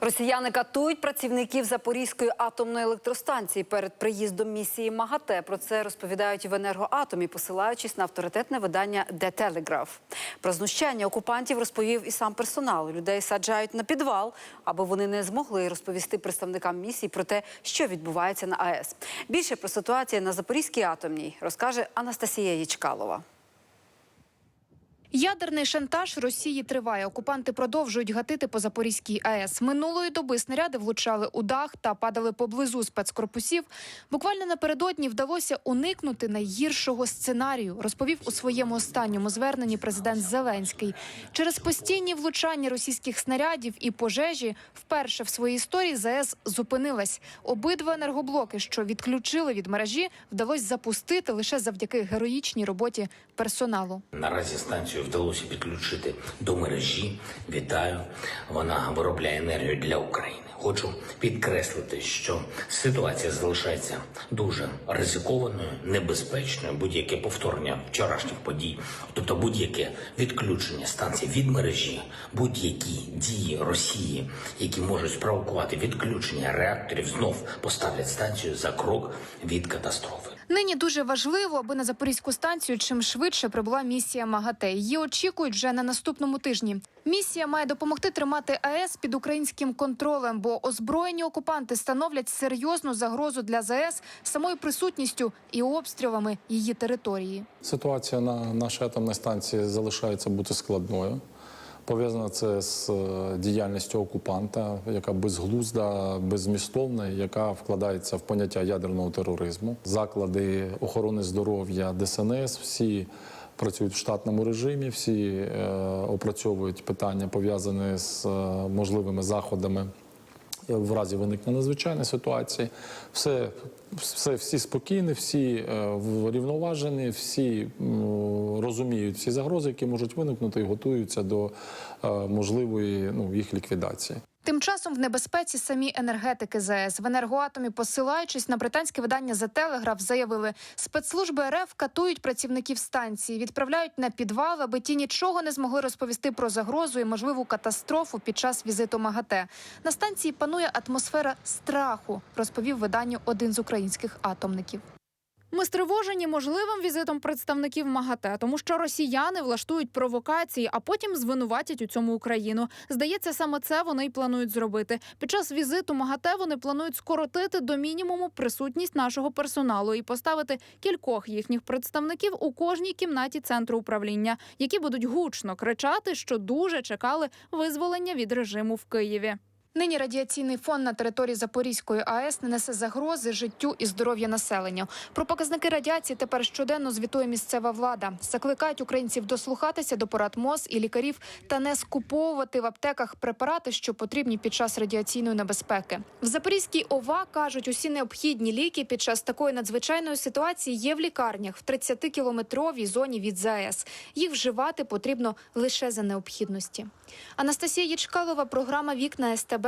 Росіяни катують працівників Запорізької атомної електростанції перед приїздом місії МАГАТЕ. Про це розповідають в енергоатомі, посилаючись на авторитетне видання «Де Телеграф». Про знущання окупантів розповів і сам персонал. Людей саджають на підвал, аби вони не змогли розповісти представникам місії про те, що відбувається на АЕС. Більше про ситуацію на Запорізькій атомній розкаже Анастасія Ячкалова. Ядерний шантаж Росії триває. Окупанти продовжують гатити по Запорізькій АЕС. Минулої доби снаряди влучали у дах та падали поблизу спецкорпусів. Буквально напередодні вдалося уникнути найгіршого сценарію, розповів у своєму останньому зверненні президент Зеленський. Через постійні влучання російських снарядів і пожежі вперше в своїй історії ЗАЕС зупинилась. Обидва енергоблоки, що відключили від мережі, вдалося запустити лише завдяки героїчній роботі персоналу. Наразі станцію вдалося підключити до мережі. Вітаю. Вона виробляє енергію для України. Хочу підкреслити, що ситуація залишається дуже ризикованою, небезпечною. Будь-яке повторення вчорашніх подій, тобто будь-яке відключення станції від мережі, будь-які дії Росії, які можуть спровокувати відключення реакторів, знов поставлять станцію за крок від катастрофи. Нині дуже важливо, аби на запорізьку станцію чим швидше прибула місія МАГАТЕ. Її очікують вже на наступному тижні. Місія має допомогти тримати АЕС під українським контролем, бо озброєні окупанти становлять серйозну загрозу для ЗАЕС самою присутністю і обстрілами її території. Ситуація на нашій атомній станції залишається бути складною. Пов'язано це з е, діяльністю окупанта, яка безглузда, беззмістовна, яка вкладається в поняття ядерного тероризму. Заклади охорони здоров'я ДСНС всі працюють в штатному режимі, всі е, опрацьовують питання пов'язані з е, можливими заходами в разі виникнення надзвичайної ситуації. Все, все всі спокійні, всі е, врівноважені, всі розуміють всі загрози, які можуть виникнути, і готуються до е, можливої ну, їх ліквідації. Тим часом в небезпеці самі енергетики ЗАЕС в енергоатомі, посилаючись на британське видання «The Telegraph», заявили, спецслужби РФ катують працівників станції, відправляють на підвал, аби ті нічого не змогли розповісти про загрозу і можливу катастрофу під час візиту МАГАТЕ. На станції панує атмосфера страху, розповів виданню один з українських атомників. Ми стривожені можливим візитом представників МАГАТЕ, тому що росіяни влаштують провокації, а потім звинуватять у цьому Україну. Здається, саме це вони й планують зробити. Під час візиту МАГАТЕ вони планують скоротити до мінімуму присутність нашого персоналу і поставити кількох їхніх представників у кожній кімнаті центру управління, які будуть гучно кричати, що дуже чекали визволення від режиму в Києві. Нині радіаційний фон на території Запорізької АЕС не несе загрози життю і здоров'ю населення. Про показники радіації тепер щоденно звітує місцева влада. Закликають українців дослухатися до порад МОЗ і лікарів та не скуповувати в аптеках препарати, що потрібні під час радіаційної небезпеки. В Запорізькій ОВА кажуть, усі необхідні ліки під час такої надзвичайної ситуації є в лікарнях в 30-кілометровій зоні від ЗАЕС. Їх вживати потрібно лише за необхідності. Анастасія Ячкалова, програма Вікна СТБ